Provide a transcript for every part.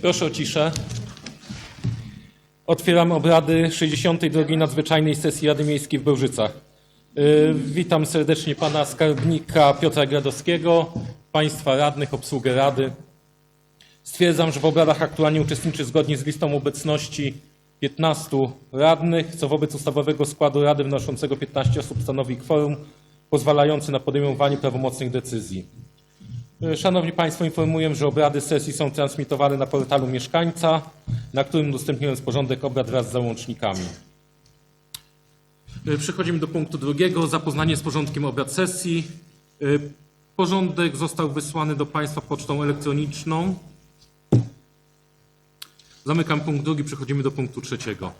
Proszę o ciszę. Otwieram obrady 62. nadzwyczajnej sesji Rady Miejskiej w Bełżycach. Y, Witam serdecznie pana skarbnika Piotra Gradowskiego, państwa radnych, obsługę Rady. Stwierdzam, że w obradach aktualnie uczestniczy zgodnie z listą obecności 15 radnych, co wobec ustawowego składu Rady wnoszącego 15 osób stanowi kworum pozwalające na podejmowanie prawomocnych decyzji. E, Szanowni Państwo, informuję, że obrady sesji są transmitowane na portalu mieszkańca, na którym udostępniłem porządek obrad wraz z załącznikami. E, Przechodzimy do punktu drugiego, zapoznanie z porządkiem obrad sesji. E, Porządek został wysłany do Państwa pocztą elektroniczną. Zamykam punkt drugi, przechodzimy do punktu trzeciego.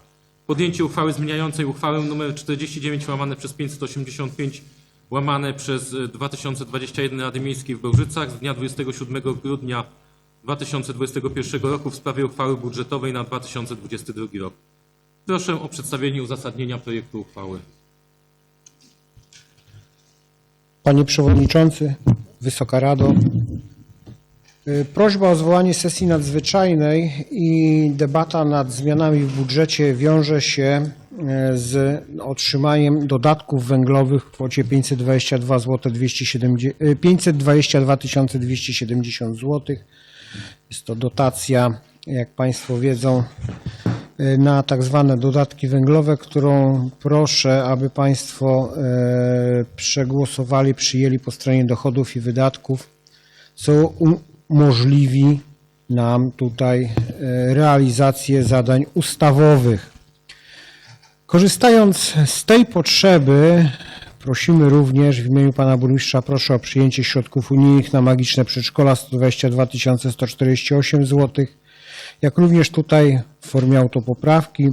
Podjęcie uchwały zmieniającej uchwałę nr 49 łamane przez 585 łamane przez e, 2021 Rady Miejskiej w Bełżycach z dnia 27 grudnia 2021 roku w sprawie uchwały budżetowej na 2022 rok. Proszę o przedstawienie uzasadnienia projektu uchwały. Panie Przewodniczący, Wysoka Rado. Y, Prośba o zwołanie sesji nadzwyczajnej i debata nad zmianami w budżecie wiąże się y, z otrzymaniem dodatków węglowych w kwocie 522 zł 270, y, 522 270 zł. Jest to dotacja, jak Państwo wiedzą, y, na tak zwane dodatki węglowe, którą proszę, aby Państwo e, przegłosowali, przyjęli po stronie dochodów i wydatków, co umożliwi nam tutaj e, realizację zadań ustawowych. Korzystając z tej potrzeby, prosimy również w imieniu Pana Burmistrza proszę o przyjęcie środków unijnych na magiczne przedszkola 122 148 zł, jak również tutaj w formie autopoprawki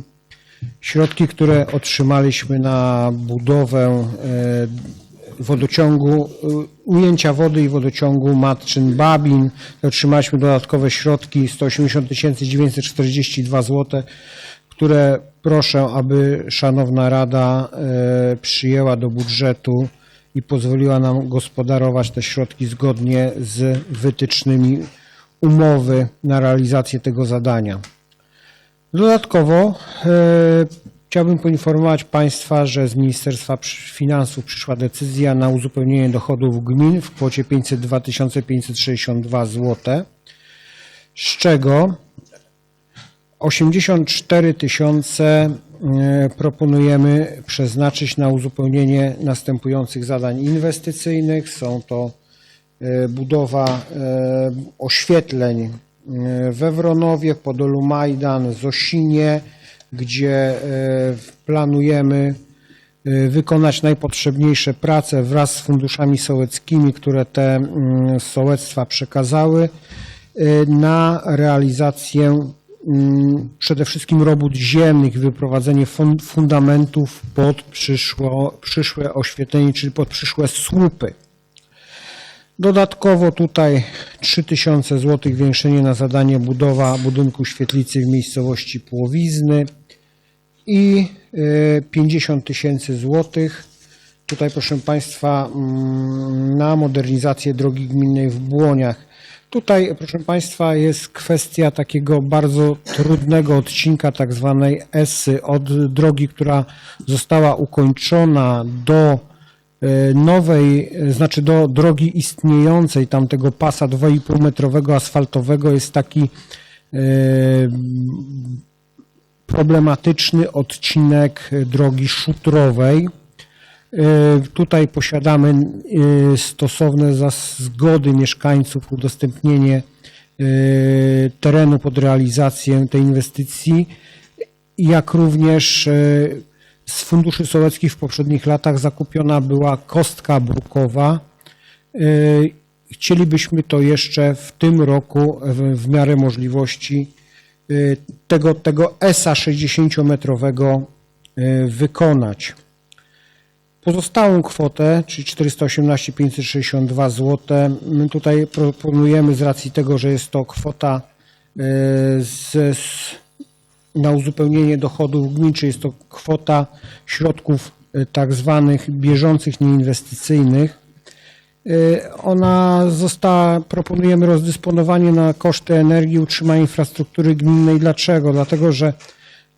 środki, które otrzymaliśmy na budowę e, wodociągu, e, ujęcia wody i wodociągu Matczyn-Babin. Otrzymaliśmy dodatkowe środki 180 942 zł, które proszę, aby Szanowna Rada e, przyjęła do budżetu i pozwoliła nam gospodarować te środki zgodnie z wytycznymi umowy na realizację tego zadania. Dodatkowo e, chciałbym poinformować Państwa, że z Ministerstwa Finansów przyszła decyzja na uzupełnienie dochodów gmin w kwocie 502 562 zł, z czego 84 tysiące e, proponujemy przeznaczyć na uzupełnienie następujących zadań inwestycyjnych. Są to e, budowa e, oświetleń we Wronowie, Podolu Majdan, Zosinie, gdzie planujemy wykonać najpotrzebniejsze prace wraz z funduszami sołeckimi, które te mm, sołectwa przekazały na realizację przede wszystkim robót ziemnych, wyprowadzenie fun- fundamentów pod przyszło, przyszłe oświetlenie, czyli pod przyszłe słupy. Dodatkowo tutaj 3000 zł zwiększenie na zadanie budowa budynku świetlicy w miejscowości Płowizny i e, 50 tysięcy złotych. Tutaj proszę Państwa mm, na modernizację drogi gminnej w Błoniach. Tutaj proszę Państwa jest kwestia takiego bardzo trudnego odcinka tak zwanej ESY od drogi, która została ukończona do e, nowej, e, znaczy do drogi istniejącej, tamtego pasa 2,5 metrowego asfaltowego jest taki e, problematyczny odcinek drogi szutrowej. E, Tutaj posiadamy e, stosowne za zgody mieszkańców udostępnienie e, terenu pod realizację tej inwestycji, jak również z funduszy sołeckich w poprzednich latach zakupiona była kostka brukowa. Chcielibyśmy to jeszcze w tym roku w, miarę możliwości tego, tego ESA 60-metrowego e, wykonać. Pozostałą kwotę, czyli 418 562 zł, tutaj proponujemy z racji tego, że jest to kwota e, z, z, na uzupełnienie dochodów gmin, czy jest to kwota środków e, tak zwanych bieżących, nieinwestycyjnych, Y, Ona została, proponujemy rozdysponowanie na koszty energii, utrzymania infrastruktury gminnej. Dlaczego? Dlatego, że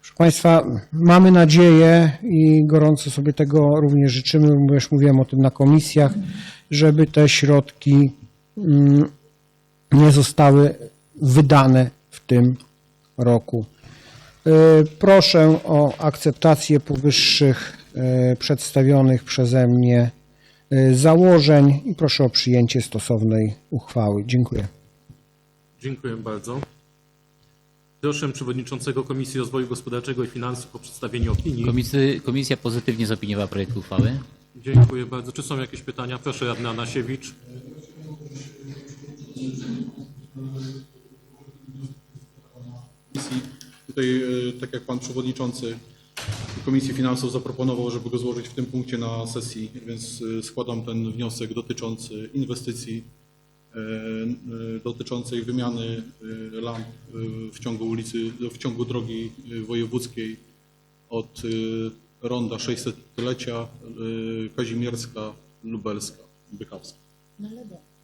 proszę Państwa, mamy nadzieję i gorąco sobie tego również życzymy, bo już mówiłem o tym na komisjach, żeby te środki mm, nie zostały wydane w tym roku. Y, Proszę o akceptację powyższych y, przedstawionych przeze mnie y, założeń i proszę o przyjęcie stosownej uchwały. Dziękuję. Dziękuję bardzo. Proszę przewodniczącego Komisji Rozwoju Gospodarczego i Finansów o przedstawienie opinii. Komisy, komisja pozytywnie zaopiniowała projekt uchwały. Dziękuję bardzo. Czy są jakieś pytania? Proszę, radny Anasiewicz. komisji. Tutaj, e, tak jak Pan Przewodniczący Komisji Finansów zaproponował, żeby go złożyć w tym punkcie na sesji, więc e, składam ten wniosek dotyczący inwestycji, dotyczącej wymiany e, lamp e, w ciągu ulicy, w ciągu drogi e, wojewódzkiej od e, ronda 600-lecia e, Kazimierska, Lubelska, Bychawska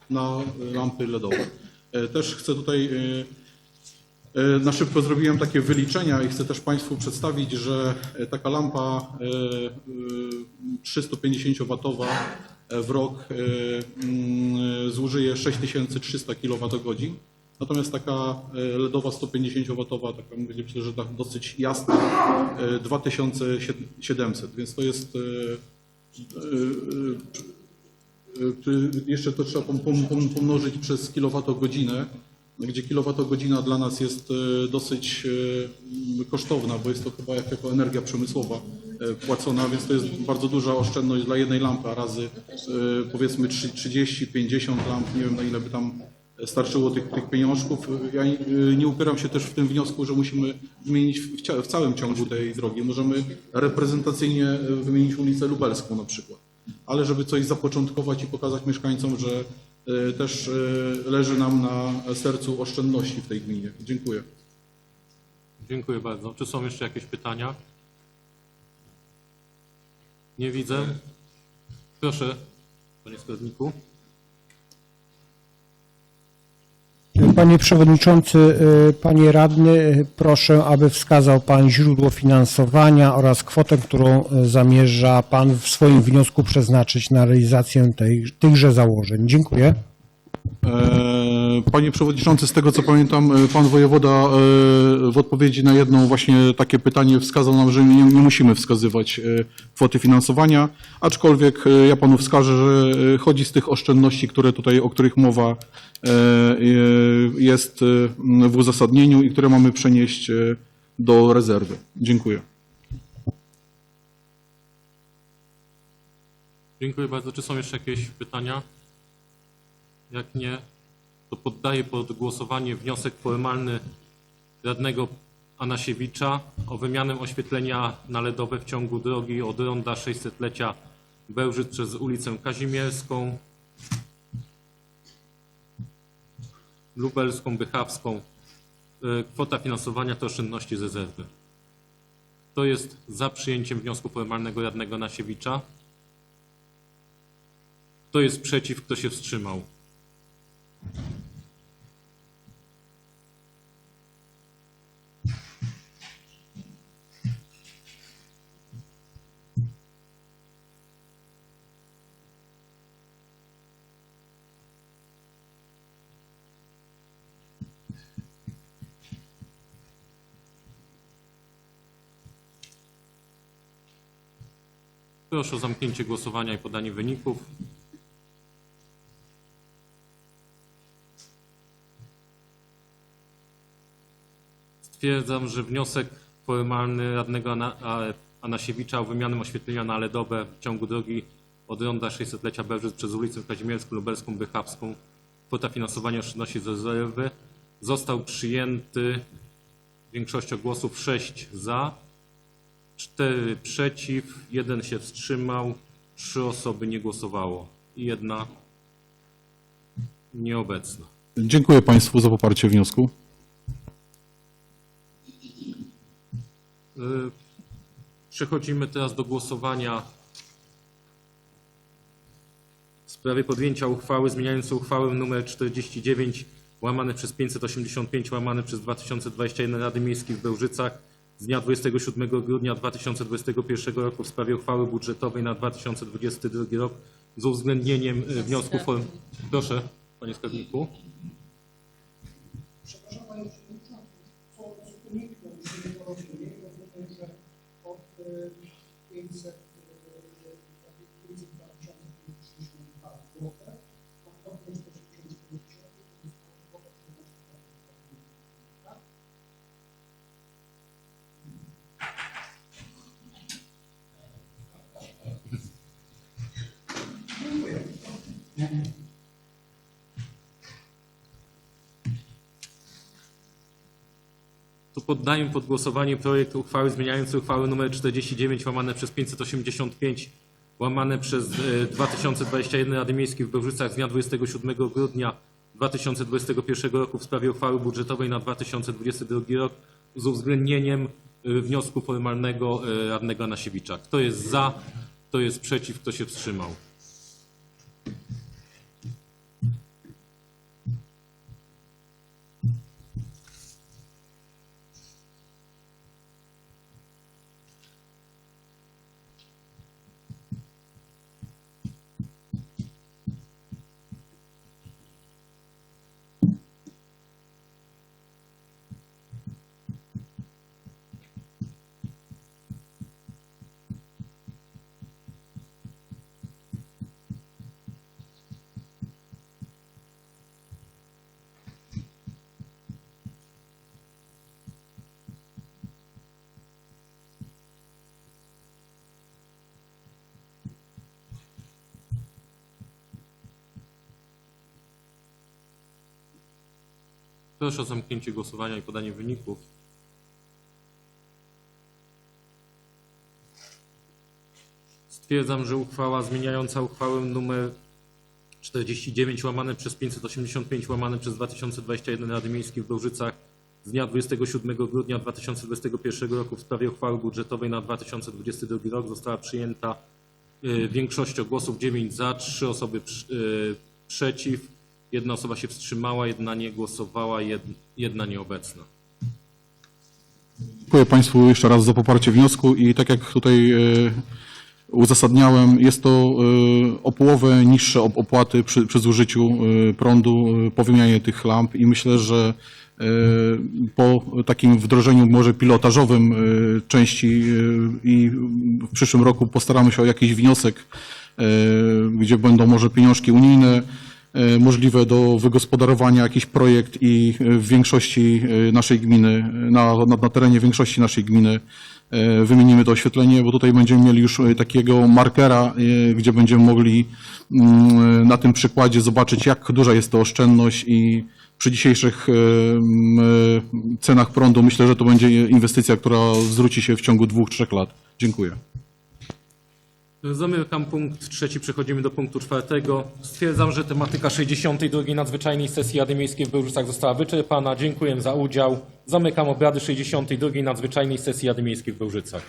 na lampy LEDowe. E, Też chcę tutaj e, e, na szybko zrobiłem takie wyliczenia i chcę też Państwu przedstawić, że e, taka lampa e, e, 350-watowa w rok e, zużyje 6300 kWh. Natomiast taka e, LEDowa 150-watowa, taka będzie myślę, że tak dosyć jasna, e, 2700, więc to jest e, e, e, Jeszcze to trzeba pom- pom- pom- pomnożyć przez kilowatogodzinę, gdzie kilowatogodzina dla nas jest dosyć kosztowna, bo jest to chyba jak jako energia przemysłowa płacona, więc to jest bardzo duża oszczędność dla jednej lampy, a razy y, powiedzmy 30-50 lamp, nie wiem na ile by tam starczyło tych, tych pieniążków. Ja y, nie upieram się też w tym wniosku, że musimy wymienić w, w całym ciągu tej drogi. Możemy reprezentacyjnie wymienić ulicę Lubelską na przykład ale żeby coś zapoczątkować i pokazać mieszkańcom, że e, też e, leży nam na sercu oszczędności w tej gminie. Dziękuję. Dziękuję bardzo. Czy są jeszcze jakieś pytania? Nie widzę. Proszę, panie składniku. Panie Przewodniczący, y, Panie Radny, proszę, aby wskazał Pan źródło finansowania oraz kwotę, którą y, zamierza Pan w swoim wniosku przeznaczyć na realizację tej, tychże założeń. Dziękuję. E, Panie Przewodniczący, z tego co pamiętam, e, Pan Wojewoda e, w odpowiedzi na jedno właśnie takie pytanie wskazał nam, że nie, nie musimy wskazywać kwoty finansowania, aczkolwiek ja Panu wskażę, że chodzi z tych oszczędności, które tutaj, o których mowa jest w uzasadnieniu i które mamy przenieść do rezerwy. Dziękuję. Dziękuję bardzo. Czy są jeszcze jakieś pytania? Jak nie, to poddaję pod głosowanie wniosek formalny radnego Anasiewicza o wymianę oświetlenia na LEDowe w ciągu drogi od ronda 600-lecia Bełżyc przez ulicę Kazimierską, Lubelską, Bychawską. E, Kwota finansowania to oszczędności z rezerwy. Kto jest za przyjęciem wniosku formalnego radnego Nasiewicza? Kto jest przeciw? Kto się wstrzymał? Proszę o zamknięcie głosowania i podanie wyników. Stwierdzam, że wniosek formalny radnego a- Anasiewicza o wymianę oświetlenia na LEDowe w ciągu drogi od ronda 600-lecia Bełżyc przez ulicę Kazimierską, Lubelską, Bychawską, kwota finansowania oszczędności z rezerwy został przyjęty. Większością głosów 6 za, 4 przeciw, 1 się wstrzymał, 3 osoby nie głosowało i jedna nieobecna. Dziękuję Państwu za poparcie wniosku. Y, Przechodzimy teraz do głosowania sprawie podjęcia uchwały zmieniającej uchwałę nr 49 łamane przez 585 łamane przez 2021 Rady Miejskiej w Bełżycach z dnia 27 grudnia 2021 roku w sprawie uchwały budżetowej na 2022 rok z uwzględnieniem e, wniosku form... Proszę, panie skarbniku. Przepraszam Panie Przewodniczący, co uniknął że od e, 500 500 poddaję pod głosowanie projekt uchwały zmieniającej uchwałę nr 49 łamane przez 585 łamane przez e, 2021 Rady Miejskiej w Bełżycach z dnia 27 grudnia 2021 roku w sprawie uchwały budżetowej na 2022 rok z uwzględnieniem e, wniosku formalnego e, radnego Nasiewicza. Kto jest za, kto jest przeciw, kto się wstrzymał? Proszę o zamknięcie głosowania i podanie wyników. Stwierdzam, że uchwała zmieniająca uchwałę nr 49 łamane przez 585 łamane przez 2021 Rady Miejskiej w Bełżycach z dnia 27 grudnia 2021 roku w sprawie uchwały budżetowej na 2022 rok została przyjęta y, większością głosów 9 za, 3 osoby y, przeciw, jedna osoba się wstrzymała, jedna nie głosowała, jed- jedna nieobecna. Dziękuję Państwu jeszcze raz za poparcie wniosku i tak jak tutaj e, uzasadniałem, jest to e, o połowę niższe op- opłaty przy, przy zużyciu e, prądu po wymianie tych lamp i myślę, że po takim wdrożeniu może pilotażowym części i w przyszłym roku postaramy się o jakiś wniosek, gdzie będą może pieniążki unijne, możliwe do wygospodarowania jakiś projekt i e, w większości e, naszej gminy, na, na, na terenie większości naszej gminy e, wymienimy to oświetlenie, bo tutaj będziemy mieli już e, takiego markera, e, gdzie będziemy mogli mm, na tym przykładzie zobaczyć, jak duża jest to oszczędność i przy dzisiejszych e, cenach prądu myślę, że to będzie inwestycja, która zwróci się w ciągu dwóch, trzech lat. Dziękuję. Zamykam punkt trzeci, przechodzimy do punktu czwartego. Stwierdzam, że tematyka 62 nadzwyczajnej sesji Rady Miejskiej w Bełżicach została wyczerpana. Dziękuję za udział. Zamykam obrady 62 nadzwyczajnej sesji Rady Miejskiej w Bełżycach.